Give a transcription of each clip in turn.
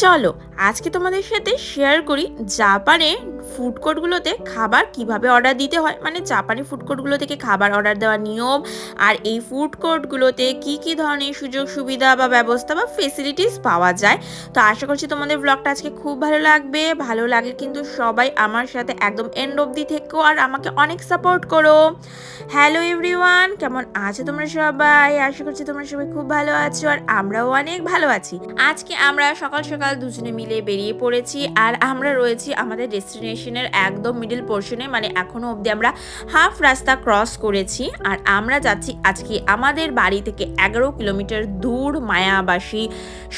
চলো আজকে তোমাদের সাথে শেয়ার করি জাপানে ফুড কোর্টগুলোতে খাবার কীভাবে অর্ডার দিতে হয়। মানে জাপানি ফুড কোর্টগুলো থেকে খাবার অর্ডার দেওয়ার নিয়ম আর এই ফুড কোর্টগুলোতে কি কি ধরনের সুযোগ সুবিধা বা ব্যবস্থা বা ফেসিলিটিস পাওয়া যায়। তো আশা করছি তোমাদের ব্লগটা আজকে খুব ভালো লাগবে। ভালো লাগে কিন্তু সবাই আমার সাথে একদম এন্ড অবধি থেকো আর আমাকে অনেক সাপোর্ট করো। হ্যালো এভরিওয়ান কেমন আছো তোমরা সবাই? আশা করছি তোমরা সবাই খুব ভালো আছো আর আমরাও অনেক ভালো আছি। আজকে আমরা সকাল সকাল দুজনে মিলে বেরিয়ে পড়েছি আর আমরা রয়েছি আমাদের ডেস্টিনেশনের একদম মিডল পোর্শনে মানে এখনও অবধি আমরা হাফ রাস্তা ক্রস করেছি। আর আমরা যাচ্ছি আজকে আমাদের বাড়ি থেকে এগারো কিলোমিটার দূর মায়াবাসী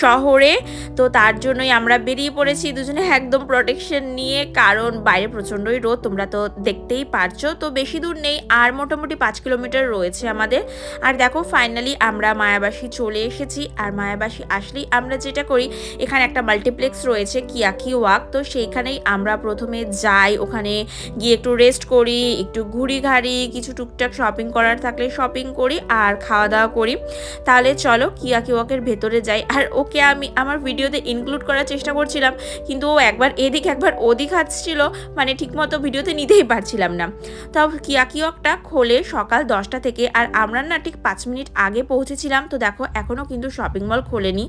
শহরে। তো তার জন্যই আমরা বেরিয়ে পড়েছি দুজনে একদম প্রোটেকশন নিয়ে, কারণ বাইরে প্রচণ্ডই রোদ, তোমরা তো দেখতেই পারছ। তো বেশি দূর নেই, আর মোটামুটি পাঁচ কিলোমিটার রয়েছে আমাদের। আর দেখো ফাইনালি আমরা মায়াবাসী চলে এসেছি। আর মায়াবাসী আসলেই আমরা যেটা করি, এখানে একটা মাল্টিপ্লেক্স রয়েছে কিয়াকি ওয়াক তো সেইখানেই আমরা প্রথমে যাই, ওখানে গিয়ে একটু রেস্ট করি, একটু ঘুরি ঘাড়ি কিছু টুকটাক শপিং করার থাকলে শপিং করি আর খাওয়া দাওয়া করি। তাহলে চলো কিয়াকি ওয়াকের ভেতরে যাই। আর ওকে আমি, আমার ভিডিওতে ইনক্লুড করার চেষ্টা করছিলাম, কিন্তু ও একবার এদিক, একবার ওদিক হাঁটছিল মানে ঠিকমতো ভিডিওতে নিতেই পারছিলাম না। তাও কিয়াকি ওয়াকটা খোলে সকাল দশটা থেকে, আর আমরা না ঠিক পাঁচ মিনিট আগে পৌঁছেছিলাম। তো দেখো এখনও কিন্তু শপিং মল খোলেনি।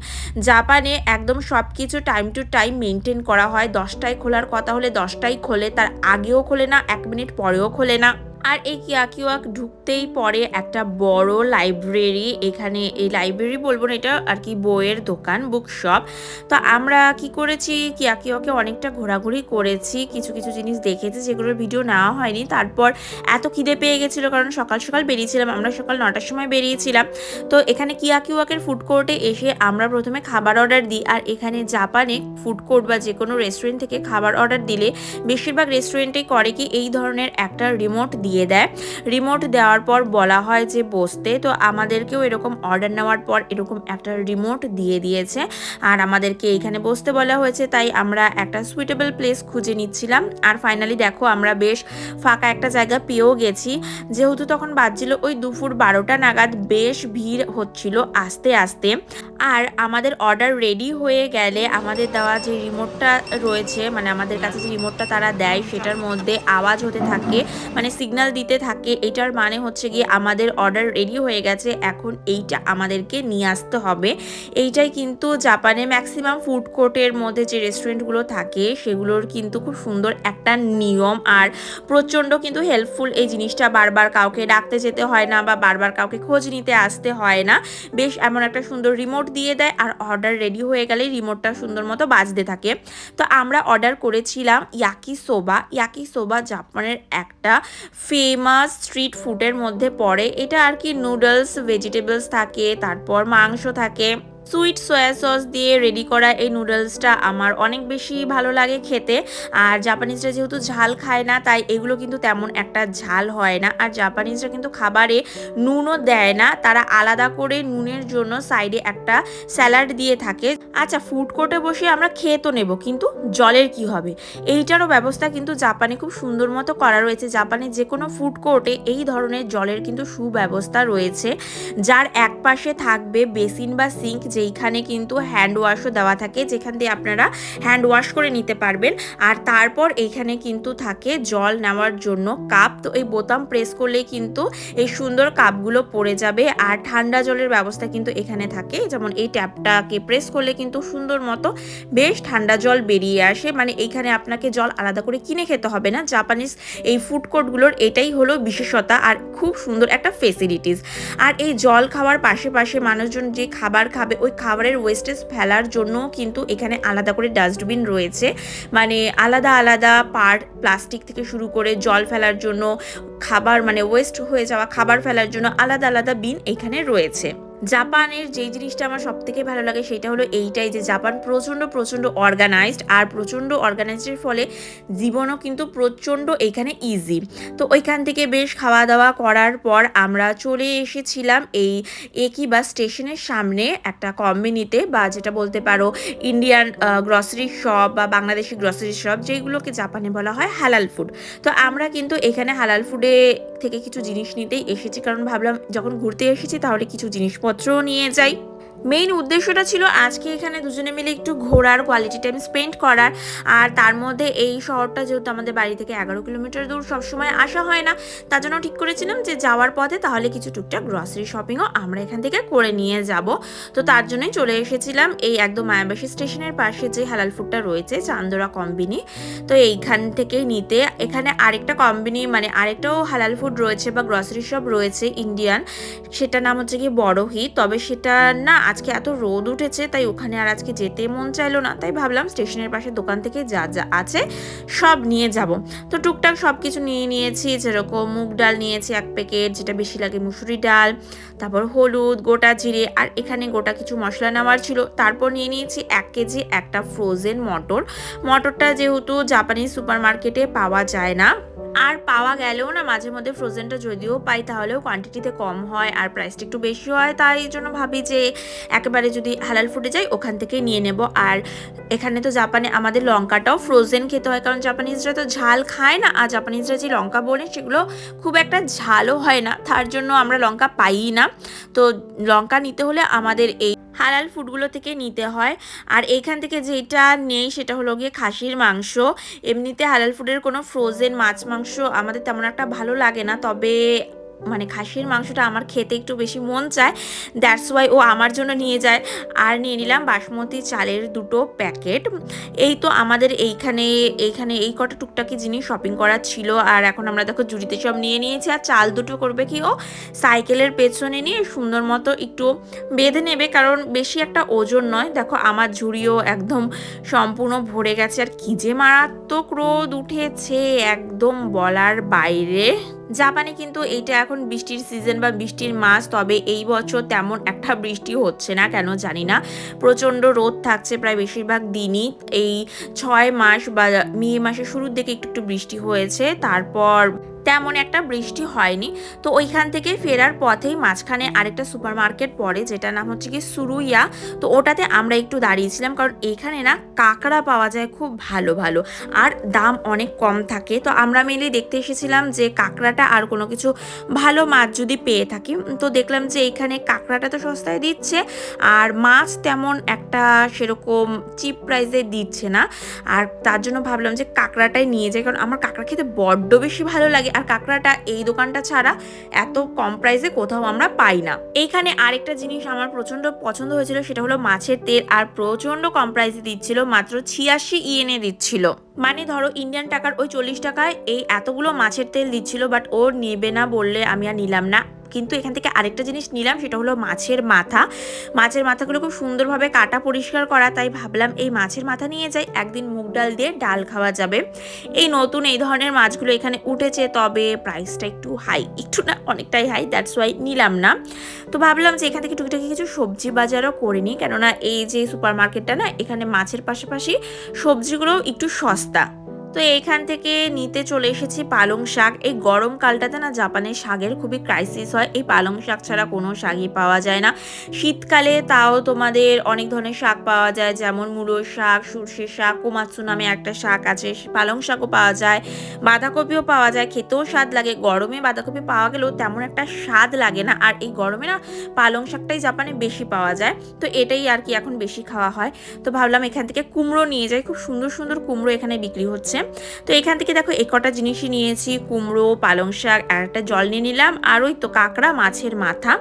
জাপানে একদম সব কিছু টাইম টু টাইম মেনটেন করা হয়। দশটায় খোলার কথা হলে দশটায় খোলে, তার আগেও খোলে না, এক মিনিট পরেও খোলে না। আর এই কিয়াকিওয়াক ঢুকতেই পরে একটা বড় লাইব্রেরি, এখানে এই লাইব্রেরি বলব না, এটা আর কি বইয়ের দোকান বুক শপ তো আমরা কি করেছি কিয়াকিওয়াকে অনেকটা ঘোরাঘুরি করেছি, কিছু কিছু জিনিস দেখেছি যেগুলোর ভিডিও নেওয়া হয়নি। তারপর এত খিদে পেয়ে গেছিল, কারণ সকাল সকাল বেরিয়েছিলাম, আমরা সকাল নটার সময় বেরিয়েছিলাম। তো এখানে কিয়াকিওয়াকের ফুড কোর্টে এসে আমরা প্রথমে খাবার অর্ডার দিই, আর এখানে জাপানে ফুড কোর্ট বা যে কোনো রেস্টুরেন্ট থেকে খাবার অর্ডার দিলে, বেশিরভাগ রেস্টুরেন্টেই করে কি, এই ধরনের একটা রিমোট দিয়ে দেয়। রিমোট দেওয়ার পর বলা হয় যে বসতে, তো আমাদেরকেও এরকম অর্ডার নেওয়ার পর এরকম একটা রিমোট দিয়ে দিয়েছে। আর আমাদেরকে এইখানে বসতে বলা হয়েছে, তাই আমরা একটা সুইটেবল প্লেস খুঁজে নিচ্ছিলাম। আর ফাইনালি দেখো, আমরা বেশ ফাঁকা একটা জায়গা পেয়েও গেছি। যেহেতু তখন বাজছিল ওই দুপুর বারোটা নাগাদ, বেশ ভিড় হচ্ছিল আস্তে আস্তে। আর আমাদের অর্ডার রেডি হয়ে গেলে আমাদের দেওয়া যে রিমোটটা রয়েছে মানে আমাদের কাছে যে রিমোটটা তারা দেয়, সেটার মধ্যে আওয়াজ হতে থাকে মানে সিগন্যাল দিতে থাকে, এটার মানে হচ্ছে গিয়ে আমাদের অর্ডার রেডি হয়ে গেছে, এখন এইটা আমাদেরকে নিয়ে আসতে হবে। এইটাই কিন্তু জাপানে ম্যাক্সিমাম ফুড কোর্টের মধ্যে যে রেস্টুরেন্টগুলো থাকে, সেগুলোর কিন্তু খুব সুন্দর একটা নিয়ম। আর প্রচণ্ড কিন্তু হেল্পফুল এই জিনিসটা, বারবার কাউকে ডাকতে যেতে হয় না বা বারবার কাউকে খোঁজ নিতে আসতে হয় না। বেশ এমন একটা সুন্দর রিমোট দিয়ে দেয়, আর অর্ডার রেডি হয়ে গেলেই রিমোটটা সুন্দর মতো বাজতে থাকে। তো আমরা অর্ডার করেছিলাম ইয়াকি সোবা ইয়াকি সোবা জাপানের একটা ফেমাস স্ট্রিট ফুডের মধ্যে পড়ে। এটা আর কি নুডলস ভেজিটেবলস থাকে তারপর মাংস থাকে। সুইট সয়া সস দিয়ে রেডি করা এই নুডলসটা আমার অনেক বেশি ভালো লাগে খেতে। আর জাপানিজরা যেহেতু ঝাল খায় না, তাই এগুলো কিন্তু তেমন একটা ঝাল হয় না। আর জাপানিজরা কিন্তু খাবারে নুনও দেয় না, তারা আলাদা করে নুনের জন্য সাইডে একটা স্যালাড দিয়ে থাকে। আচ্ছা ফুড কোর্টে বসে আমরা খেয়ে তো নেব, কিন্তু জলের কি হবে? এইটারও ব্যবস্থা কিন্তু জাপানে খুব সুন্দর মতো করা রয়েছে। জাপানে যে কোনো ফুড কোর্টে এই ধরনের জলের কিন্তু সুব্যবস্থা রয়েছে। যার এক পাশে থাকবে বেসিন বা সিঙ্ক যেইখানে কিন্তু হ্যান্ড ওয়াশও দেওয়া থাকে, যেখান দিয়ে আপনারা হ্যান্ড ওয়াশ করে নিতে পারবেন। আর তারপর এইখানে কিন্তু থাকে জল নেওয়ার জন্য কাপ তো এই বোতাম প্রেস করলেই কিন্তু এই সুন্দর কাপগুলো পড়ে যাবে। আর ঠান্ডা জলের ব্যবস্থা কিন্তু এখানে থাকে। যেমন এই ট্যাপটাকে প্রেস করলে কিন্তু সুন্দর মতো বেশ ঠান্ডা জল বেরিয়ে আসে। মানে এইখানে আপনাকে জল আলাদা করে কিনে খেতে হবে না। জাপানিজ এই ফুড কোর্টগুলোর এটাই হলো বিশেষতা আর খুব সুন্দর একটা ফেসিলিটিস আর এই জল খাওয়ার পাশে পাশে মানুষজন যে খাবার খাবে ওই খাবারের ওয়েস্টেজ ফেলার জন্য কিন্তু এখানে আলাদা করে ডাস্টবিন রয়েছে। মানে আলাদা আলাদা পার্ট প্লাস্টিক থেকে শুরু করে জল ফেলার জন্য, খাবার মানে ওয়েস্ট হয়ে যাওয়া খাবার ফেলার জন্য আলাদা আলাদা বিন এখানে রয়েছে। জাপানের যেই জিনিসটা আমার সব থেকে ভালো লাগে সেটা হলো এইটাই যে জাপান প্রচণ্ড প্রচণ্ড অর্গানাইজড আর প্রচণ্ড অর্গানাইজডের ফলে জীবনও কিন্তু প্রচণ্ড এখানে ইজি তো ওইখান থেকে বেশ খাওয়া দাওয়া করার পর আমরা চলে এসেছিলাম এই একই বা স্টেশনের সামনে একটা কম্বিনিতে বা যেটা বলতে পারো ইন্ডিয়ান গ্রসারি শপ বা বাংলাদেশি গ্রসারি শপ যেগুলোকে জাপানে বলা হয় হালাল ফুড তো আমরা কিন্তু এখানে হালাল ফুডে থেকে কিছু জিনিস নিতেই এসেছি। কারণ ভাবলাম যখন ঘুরতে এসেছি তাহলে কিছু জিনিসপত্রও নিয়ে যাই। মেইন উদ্দেশ্যটা ছিল আজকে এখানে দুজনে মিলে একটু ঘোরার কোয়ালিটি টাইম স্পেন্ড করার। আর তার মধ্যে এই শহরটা যেহেতু আমাদের বাড়ি থেকে এগারো কিলোমিটার দূর, সবসময় আসা হয় না। তার জন্য ঠিক করেছিলাম যে যাওয়ার পথে তাহলে কিছু টুকটাক গ্রসারি শপিংও আমরা এখান থেকে করে নিয়ে যাব। তো তার জন্যই চলে এসেছিলাম এই একদম মায়াবাসী স্টেশনের পাশে যে হালাল ফুডটা রয়েছে, চান্দোরা কম্বিনি তো এইখান থেকেই নিতে এখানে আরেকটা কম্বিনি মানে আরেকটাও হালাল ফুড রয়েছে বা গ্রসারি শপ রয়েছে ইন্ডিয়ান সেটা নাম হচ্ছে কি বড়হি তবে সেটা না আজকে এত রোদ উঠেছে, তাই ওখানে আর আজকে যেতে মন চাইলো না। তাই ভাবলাম স্টেশনের পাশে দোকান থেকে যা যা আছে সব নিয়ে যাব। তো টুকটাক সব কিছু নিয়ে নিয়েছি, যেরকম মুগ ডাল নিয়েছি এক প্যাকেট, যেটা বেশি লাগে মুসুরি ডাল, তারপর হলুদ, গোটা জিরে, আর এখানে গোটা কিছু মশলা নেওয়ার ছিল। তারপর নিয়ে নিয়েছি এক কেজি একটা ফ্রোজেন মটর। মটরটা যেহেতু জাপানিজ সুপার মার্কেটে পাওয়া যায় না আর পাওয়া গেলেও না মাঝে মধ্যে ফ্রোজেনটা যদিও পাই, তাহলেও কোয়ান্টিটিতে কম হয় আর প্রাইসটা একটু বেশি হয়। তাই জন্য ভাবি যে একেবারে যদি হালাল ফুডে যাই, ওখান থেকে নিয়ে নেব। আর এখানে তো জাপানে আমাদের লঙ্কাটাও ফ্রোজেন খেতে হয়, কারণ জাপানিজরা তো ঝাল খায় না। আর জাপানিজরা যে লঙ্কা বলে সেগুলো খুব একটা ঝালও হয় না। তার জন্য আমরা লঙ্কা পাই না। তো লঙ্কা নিতে হলে আমাদের এই হালাল ফুডগুলো থেকে নিতে হয়। আর এইখান থেকে যেটা নেই সেটা হলো গিয়ে খাসির মাংস। এমনিতে হালাল ফুডের কোনো ফ্রোজেন মাছ মাংস আমাদের তেমন একটা ভালো লাগে না। তবে মানে খাসির মাংসটা আমার খেতে একটু বেশি মন চায়। দ্যাটস ওয়াই ও আমার জন্য নিয়ে যায়। আর নিয়ে নিলাম বাসমতি চালের দুটো প্যাকেট। এই তো আমাদের এইখানে এইখানে এই কটা টুকটাকি জিনিস শপিং করার ছিল। আর এখন আমরা দেখো জুড়িতে সব নিয়ে নিয়েছি। আর চাল দুটো করবে কি ও? সাইকেলের পেছনে নিয়ে সুন্দর মতো একটু বেঁধে নেবে। কারণ বেশি একটা ওজন নয়। দেখো আমার ঝুড়িও একদম সম্পূর্ণ ভরে গেছে। আর কি যে মারাত্মক রোদ উঠেছে। একদম বলার বাইরে। জাপানে কিন্তু এইটা এখন বৃষ্টির সিজন বা বৃষ্টির মাস, তবে এই বছর তেমন একটা বৃষ্টি হচ্ছে না, কেন জানি না। প্রচণ্ড রোদ থাকছে প্রায় বেশিরভাগ দিনই। এই ছয় মাস বা মে মাসের শুরুর দিকে একটু একটু বৃষ্টি হয়েছে, তারপর তেমন একটা বৃষ্টি হয়নি। তো ওইখান থেকে ফেরার পথেই মাঝখানে আরেকটা সুপার মার্কেট পড়ে যেটা নাম হচ্ছে কি সুরুইয়া। তো ওটাতে আমরা একটু দাঁড়িয়েছিলাম, কারণ এখানে না কাঁকড়া পাওয়া যায় খুব ভালো ভালো। আর দাম অনেক কম থাকে। তো আমরা মিলে দেখতে এসেছিলাম যে কাঁকড়াটা আর কোনো কিছু ভালো মাছ যদি পেয়ে থাকি, তো দেখলাম যে এখানে কাঁকড়াটা তো সস্তায় দিচ্ছে, আর মাছ তেমন একটা সেরকম চিপ প্রাইসে দিচ্ছে না। আর তার জন্য ভাবলাম যে কাঁকড়াটাই নিয়ে যাই, কারণ আমার কাঁকড়া খেতে বড্ড বেশি ভালো লাগে। আর কাঁকড়াটা এই দোকানটা ছাড়া এত কম প্রাইসে কোথাও আমরা পাই না। এইখানে আরেকটা জিনিস আমার প্রচণ্ড পছন্দ হয়েছিল, সেটা হলো মাছের তেল, আর প্রচণ্ড কম প্রাইসে দিচ্ছিল, মাত্র ছিয়াশি ইয়েনে দিচ্ছিল। মানে ধরো ইন্ডিয়ান টাকার ওই চল্লিশ টাকায় এই এতগুলো মাছের তেল দিচ্ছিল বাট ওর নেবে না বললে আমি আর নিলাম না। কিন্তু এখান থেকে আরেকটা জিনিস নিলাম, সেটা হলো মাছের মাথা। মাছের মাথাগুলো খুব সুন্দরভাবে কাটা পরিষ্কার করা, তাই ভাবলাম এই মাছের মাথা নিয়ে যাই, একদিন মুগ ডাল দিয়ে ডাল খাওয়া যাবে। এই নতুন এই ধরনের মাছগুলো এখানে উঠেছে, তবে প্রাইসটা একটু হাই একটু না, অনেকটাই হাই দ্যাটস ওয়াই নিলাম না। তো ভাবলাম যে এখান থেকে টুকিটাকি কিছু সবজি বাজারও করে নিই, কেননা এই যে সুপার মার্কেটটা না, এখানে মাছের পাশাপাশি সবজিগুলোও একটু সস্তা। তো এইখান থেকে নিতে চলে এসেছি পালং শাক। এই গরমকালটাতে না জাপানের শাকের খুবই ক্রাইসিস হয়। এই পালং শাক ছাড়া কোনো শাকই পাওয়া যায় না। শীতকালে তাও তোমাদের অনেক ধরনের শাক পাওয়া যায়, যেমন মূলো শাক সর্ষে শাক কোমাৎসু নামে একটা শাক আছে পালং শাকও পাওয়া যায়, বাঁধাকপিও পাওয়া যায়। খেতেও স্বাদ লাগে, গরমে বাঁধাকপি পাওয়া গেলেও তেমন একটা স্বাদ লাগে না। আর এই গরমে না পালং শাকটাই জাপানে বেশি পাওয়া যায়। তো এটাই আর কি এখন বেশি খাওয়া হয়। তো ভাবলাম এখান থেকে কুমড়ো নিয়ে যাই। খুব সুন্দর সুন্দর কুমড়ো এখানে বিক্রি হচ্ছে। তো এখান থেকে দেখো এই কটা জিনিসই নিয়েছি, কুমড়ো, পালং শাক, আর একটা জল নিয়ে নিলাম, আর ওই তো কাঁকড়া মাছের মাথা।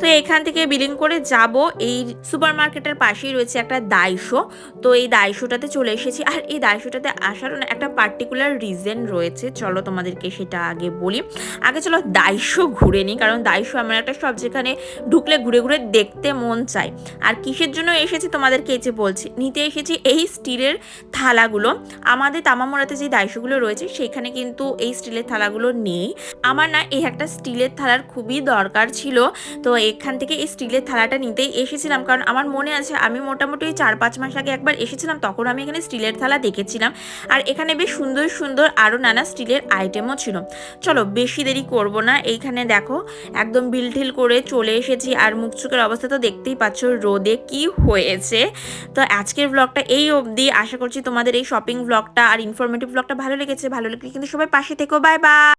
তো এখান থেকে বিলিং করে যাব, এই সুপার মার্কেটের পাশেই রয়েছে একটা দাইশো তো এই দাইশোটাতে চলে এসেছি, আর এই দাইশোটাতে আসার একটা পার্টিকুলার রিজন রয়েছে, চলো তোমাদেরকে সেটা আগে বলি। আগে চলো দাইশো ঘুরে নিই, কারণ দাইশো আমার একটা সব যেখানে ঢুকলে ঘুরে ঘুরে দেখতে মন চায়। আর কিসের জন্য এসেছি তোমাদেরকে যে বলছি, নিতে এসেছি এই স্টিলের থালাগুলো। আমাদের তামামোড়াতে যে দায়িত্বগুলো রয়েছে, সেখানে কিন্তু এই স্টিলের থালাগুলো নেই। আমার না এই একটা স্টিলের থালার খুবই দরকার ছিল। তো এখান থেকে এই স্টিলের থালাটা নিতেই এসেছিলাম। কারণ আমার মনে আছে আমি মোটামুটি চার পাঁচ মাস আগে একবার এসেছিলাম, তখন আমি এখানে স্টিলের থালা দেখেছিলাম। আর এখানে বেশ সুন্দর সুন্দর আরও নানা স্টিলের আইটেমও ছিল। চলো বেশি দেরি করব না। এইখানে দেখো একদম বিলঠিল করে চলে এসেছি। আর মুখ চোখের অবস্থা তো দেখতেই পাচ্ছ, রোদে কি হয়েছে। তো আজকের ব্লগটা এই অবধি। আশা করছি তোমাদের এই শপিং ব্লগটা আর ইনফরমেটিভ ব্লগটা ভালো লেগেছে ভালো লাগলে কিন্তু সবাই পাশে থেকো বাই বাই